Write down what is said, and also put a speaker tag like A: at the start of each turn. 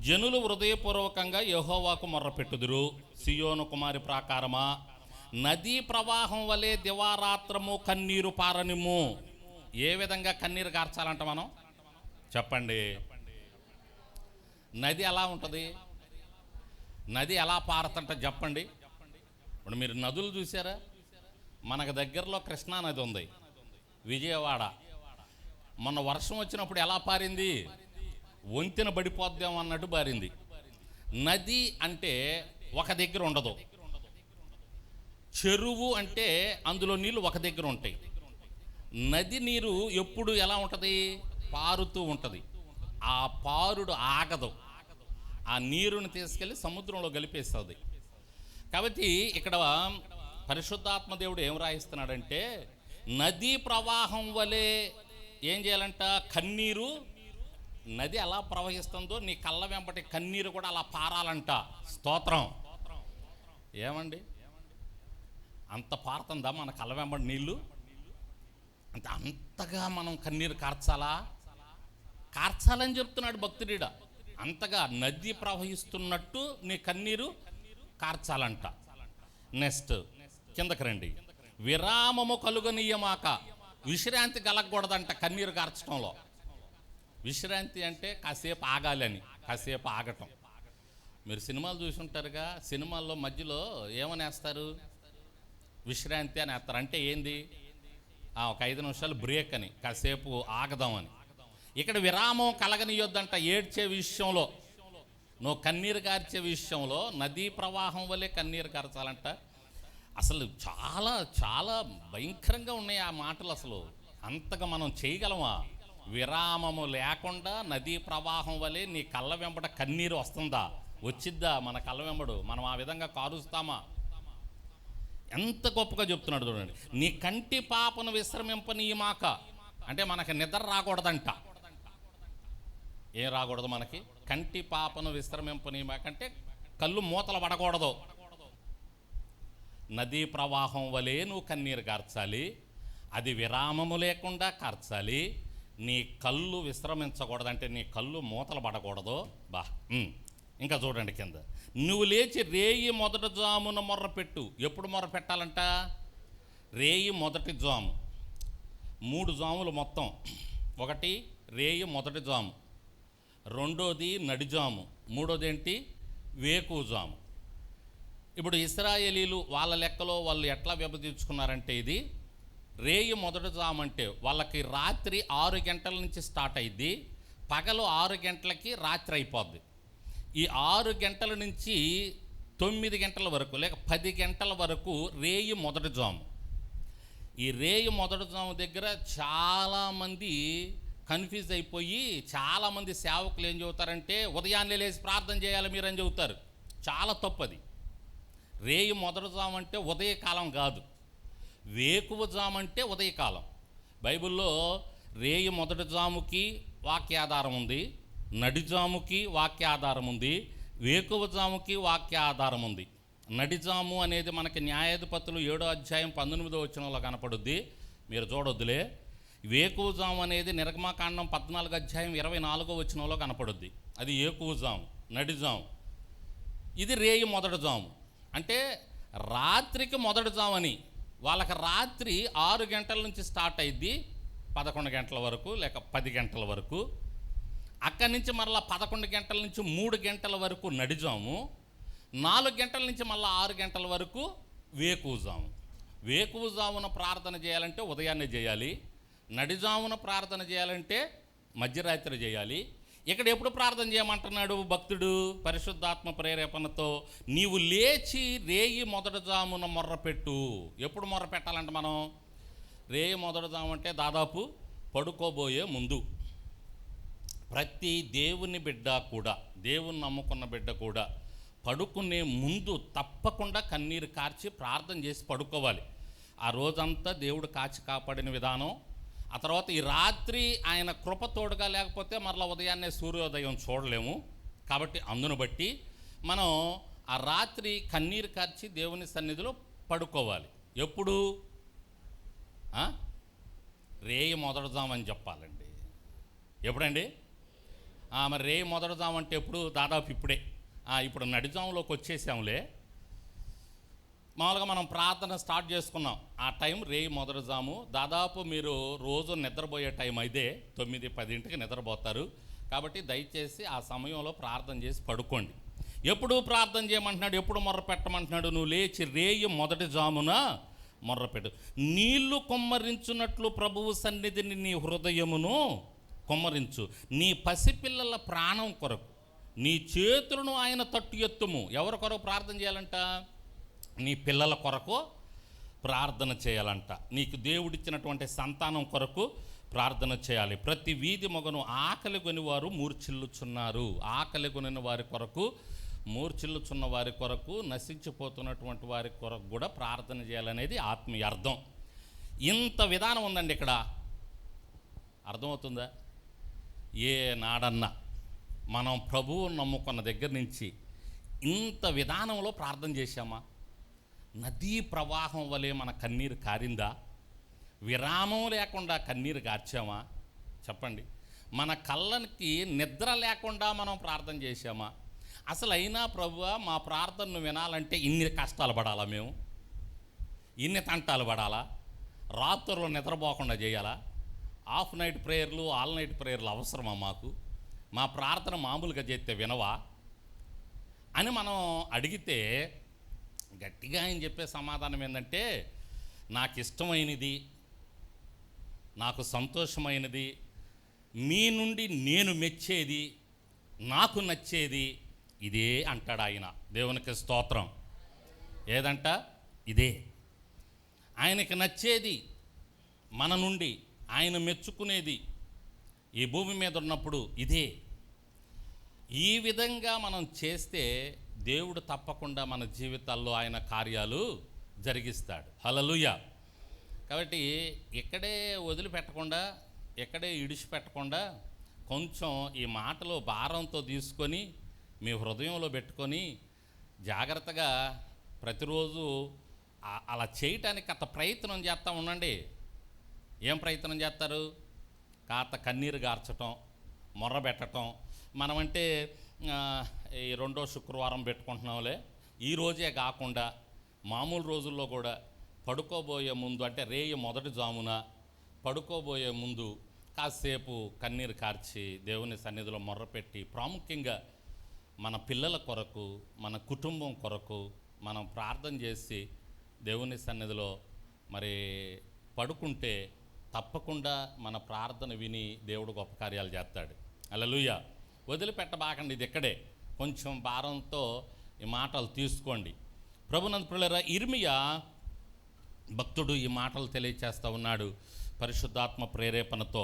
A: జనులు హృదయపూర్వకంగా యహోవాకు మొర్రపెట్టుదురు. సియోను కుమారి ప్రాకారమా? నదీ ప్రవాహం వలె దివారాత్రము కన్నీరు పారనిము ఏ విధంగా కన్నీరు కార్చాలంట మనం? చెప్పండి. నది ఎలా ఉంటుంది? నది ఎలా పారుతుంట చెప్పండి. ఇప్పుడు మీరు నదులు చూసారా? మనకు దగ్గరలో కృష్ణా నది ఉంది విజయవాడ. మొన్న వర్షం వచ్చినప్పుడు ఎలా పారింది? వంతెన పడిపోద్దాం అన్నట్టు బారింది. నది అంటే ఒక దగ్గర ఉండదు. చెరువు అంటే అందులో నీళ్ళు ఒక దగ్గర ఉంటాయి. నది నీరు ఎప్పుడు ఎలా ఉంటుంది? పారుతూ ఉంటుంది. ఆ పారుడు ఆగదు. ఆ నీరుని తీసుకెళ్ళి సముద్రంలో గలిపేస్తుంది. కాబట్టి ఇక్కడ పరిశుద్ధాత్మ దేవుడు ఏం రాయిస్తున్నాడంటే నదీ ప్రవాహం వలె ఏం చేయాలంట? కన్నీరు నది ఎలా ప్రవహిస్తుందో నీ కళ్ళ వెంబటి కన్నీరు కూడా అలా పారాలంట. స్తోత్రం. ఏమండి? అంత పారుతుందా మన కళ్ళ వెంబడి నీళ్ళు? అంటే అంతగా మనం కన్నీరు కార్చాలా? కార్చాలని చెప్తున్నాడు భక్తుడిడ. అంతగా నది ప్రవహిస్తున్నట్టు నీ కన్నీరు కార్చాలంట. నెక్స్ట్ కిందకి రండి. విరామము కలుగనీయమాక విశ్రాంతి కలగకూడదంట కన్నీరు కార్చడంలో విశ్రాంతి అంటే కాసేపు ఆగాలని కాసేపు ఆగటం. మీరు సినిమాలు చూసుంటారుగా సినిమాల్లో మధ్యలో ఏమనేస్తారు? విశ్రాంతి అని వేస్తారు. అంటే ఏంది? ఆ, ఒక ఐదు నిమిషాలు బ్రేక్ అని కాసేపు ఆగదామని ఇక్కడ విరామం కలగనియొద్దంట ఏడ్చే విషయంలో. నువ్వు కన్నీరు కార్చే విషయంలో నదీ ప్రవాహం వల్లే కన్నీరు కార్చాలంట. అసలు చాలా చాలా భయంకరంగా ఉన్నాయి ఆ మాటలు అసలు. అంతగా మనం చేయగలమా? విరామము లేకుండా నదీ ప్రవాహం వలె నీ కళ్ళ వెంబడ కన్నీరు వస్తుందా? వచ్చిద్దా మన కళ్ళ వెంబడు? మనం ఆ విధంగా కారుస్తామా? ఎంత గొప్పగా చెప్తున్నాడు చూడండి. నీ కంటి పాపను విశ్రమింపనీయమాక. అంటే మనకి నిద్ర రాకూడదంట. ఏం రాకూడదు మనకి? కంటి పాపను విశ్రమింపనీయమాక. అంటే కళ్ళు మూతలు పడకూడదు. నదీ ప్రవాహం వలె నువ్వు కన్నీరు కార్చాలి. అది విరామము లేకుండా కార్చాలి. నీ కళ్ళు విశ్రమించకూడదంటే నీ కళ్ళు మూతలు పడకూడదు. బా ఇంకా చూడండి కింద. నువ్వు లేచి రేయి మొదటి జామున మొర్ర పెట్టు. ఎప్పుడు మొర్ర పెట్టాలంట? రేయి మొదటి జాము. మూడు జాములు మొత్తం. ఒకటి రేయి మొదటి జాము. రెండోది నడిజాము మూడోది ఏంటి వేకు జాము. ఇప్పుడు ఇస్రాయేలీలు వాళ్ళ లెక్కలో వాళ్ళు ఎట్లా విభజించుకున్నారంటే ఇది రేయి మొదటి జామంటే వాళ్ళకి రాత్రి ఆరు గంటల నుంచి స్టార్ట్ అయింది పగలు ఆరు గంటలకి రాత్రి అయిపోద్ది. ఈ ఆరు గంటల నుంచి తొమ్మిది గంటల వరకు లేక పది గంటల వరకు రేయి మొదటి జాము. ఈ రేయి మొదటి జాము దగ్గర చాలామంది కన్ఫ్యూజ్ అయిపోయి చాలామంది సేవకులు ఏం చెబుతారంటే ఉదయాన్నే లేచి ప్రార్థన చేయాలి మీరని చెబుతారు. చాలా తప్పది రేయి మొదటి జాము అంటే ఉదయకాలం కాదు. వేకువ జాము అంటే ఉదయకాలం. బైబిల్లో రేయి మొదటి జాముకి వాక్యాధారం ఉంది నడిజాముకి వాక్యాధారం ఉంది వేకువ జాముకి వాక్యాధారం ఉంది. నడిజాము అనేది మనకి న్యాయాధిపతులు ఏడో అధ్యాయం పంతొమ్మిదో వచ్చినంలో కనపడుద్ది. మీరు చూడొద్దులే. వేకువజాము అనేది నిర్గమాకాండం పద్నాలుగు అధ్యాయం ఇరవై నాలుగో వచ్చినంలో కనపడుద్ది. అది ఏకువజాము నడిజాము ఇది రేయి మొదటి జాము. అంటే రాత్రికి మొదటి జామని వాళ్ళకి రాత్రి ఆరు గంటల నుంచి స్టార్ట్ అయింది పదకొండు గంటల వరకు లేక పది గంటల వరకు. అక్కడి నుంచి మరలా పదకొండు గంటల నుంచి మూడు గంటల వరకు నడిజాము. నాలుగు గంటల నుంచి మళ్ళీ ఆరు గంటల వరకు వేకువజాము వేకువజామున ప్రార్థన చేయాలంటే ఉదయాన్నే చేయాలి. నడిజామున ప్రార్థన చేయాలంటే మధ్యరాత్రి చేయాలి. ఇక్కడ ఎప్పుడు ప్రార్థన చేయమంటున్నాడు? భక్తుడు పరిశుద్ధాత్మ ప్రేరేపణతో నీవు లేచి రేయి మొదటి జామున మొర్రపెట్టు ఎప్పుడు మొర్ర పెట్టాలంట మనం? రేయి మొదటి జాము అంటే దాదాపు పడుకోబోయే ముందు. ప్రతి దేవుని బిడ్డ కూడా దేవుని నమ్ముకున్న బిడ్డ కూడా పడుకునే ముందు తప్పకుండా కన్నీరు కార్చి ప్రార్థన చేసి పడుకోవాలి. ఆ రోజంతా దేవుడు కాచి కాపాడిన విధానం ఆ తర్వాత ఈ రాత్రి ఆయన కృప తోడుగా లేకపోతే మరలా ఉదయాన్నే సూర్యోదయం చూడలేము. కాబట్టి అందును బట్టి మనం ఆ రాత్రి కన్నీరు కార్చి దేవుని సన్నిధిలో పడుకోవాలి. ఎప్పుడు? రేయి మొదడదామని చెప్పాలండి. ఎప్పుడండి? మరి రేయి మొదడదామంటే ఎప్పుడు? దాదాపు ఇప్పుడే. ఇప్పుడు నడిజాములోకి వచ్చేసాంలే. మామూలుగా మనం ప్రార్థన స్టార్ట్ చేసుకున్నాం. ఆ టైం రే మొదటి జాము దాదాపు మీరు రోజు నిద్రపోయే టైం అయితే తొమ్మిది పదింటికి నిద్రపోతారు. కాబట్టి దయచేసి ఆ సమయంలో ప్రార్థన చేసి పడుకోండి. ఎప్పుడు ప్రార్థన చేయమంటున్నాడు? ఎప్పుడు మొర్ర పెట్టమంటున్నాడు? నువ్వు లేచి రేయి మొదటి జామున మొర్రపెట్టు నీళ్ళు కొమ్మరించున్నట్లు ప్రభువు సన్నిధిని నీ హృదయమును కొమ్మరించు. నీ పసిపిల్లల ప్రాణం కొరకు. నీ చేతులను ఆయన తట్టు ఎత్తుము. ఎవరి కొరకు ప్రార్థన చేయాలంట? నీ పిల్లల కొరకు ప్రార్థన చేయాలంట. నీకు దేవుడిచ్చినటువంటి సంతానం కొరకు ప్రార్థన చేయాలి. ప్రతి వీధి మొగను ఆకలి కొని వారు మూర్చిల్లుచున్నారు ఆకలి కొనిన వారి కొరకు మూర్చిల్లుచున్న వారి కొరకు నశించిపోతున్నటువంటి వారి కొరకు కూడా ప్రార్థన చేయాలనేది ఆత్మీయ అర్థం. ఇంత విధానం ఉందండి ఇక్కడ. అర్థమవుతుందా? ఏ నాడన్నా మనం ప్రభువు నమ్ముకున్న దగ్గర నుంచి ఇంత విధానంలో ప్రార్థన చేశామా? నదీ ప్రవాహం వలె మన కన్నీరు కారిందా? విరామం లేకుండా కన్నీరు కార్చామా? చెప్పండి. మన కళ్ళకి నిద్ర లేకుండా మనం ప్రార్థన చేశామా? అసలు అయినా ప్రభు మా ప్రార్థనను వినాలంటే ఇన్ని కష్టాలు పడాలా మేము? ఇన్ని తంటాలు పడాలా? రాత్రులు నిద్రపోకుండా చేయాలా? హాఫ్ నైట్ ప్రేయర్లు ఆల్ నైట్ ప్రేయర్లు అవసరమా మాకు? మా ప్రార్థన మామూలుగా చేస్తే వినవా? అని మనం అడిగితే గట్టిగా ఆయన చెప్పే సమాధానం ఏంటంటే నాకు ఇష్టమైనది నాకు సంతోషమైనది మీ నుండి నేను మెచ్చేది నాకు నచ్చేది ఇదే అంటాడు ఆయన. దేవునికి స్తోత్రం. ఏదంట? ఇదే. ఆయనకి నచ్చేది మన నుండి ఆయన మెచ్చుకునేది ఈ భూమి మీద ఉన్నప్పుడు ఇదే. ఈ విధంగా మనం చేస్తే దేవుడు తప్పకుండా మన జీవితాల్లో ఆయన కార్యాలు జరిగిస్తాడు. హలలుయ కాబట్టి ఇక్కడే వదిలిపెట్టకుండా ఇక్కడే ఇడిచిపెట్టకుండా కొంచెం ఈ మాటలు భారంతో తీసుకొని మీ హృదయంలో పెట్టుకొని జాగ్రత్తగా ప్రతిరోజు అలా చేయటానికి అంత ప్రయత్నం చేస్తూ ఉండండి. ఏం ప్రయత్నం చేస్తారు? కాత కన్నీరు గార్చటం మొర్ర పెట్టడం మనమంటే ఈ రెండో శుక్రవారం పెట్టుకుంటున్నాంలే ఈ రోజే కాకుండా మామూలు రోజుల్లో కూడా పడుకోబోయే ముందు అంటే రేయి మొదటి జామున పడుకోబోయే ముందు కాసేపు కన్నీరు కార్చి దేవుని సన్నిధిలో మొర్రపెట్టి ప్రాముఖ్యంగా మన పిల్లల కొరకు మన కుటుంబం కొరకు మనం ప్రార్థన చేసి దేవుని సన్నిధిలో మరి పడుకుంటే తప్పకుండా మన ప్రార్థన విని దేవుడు గొప్ప కార్యాలు చేస్తాడు. అలలుయ వదిలిపెట్టబాకండి ఇది ఇక్కడే. కొంచెం భారంతో ఈ మాటలు తీసుకోండి. ప్రభునంద పిల్లరా ఇర్మియా భక్తుడు ఈ మాటలు తెలియచేస్తూ ఉన్నాడు పరిశుద్ధాత్మ ప్రేరేపణతో.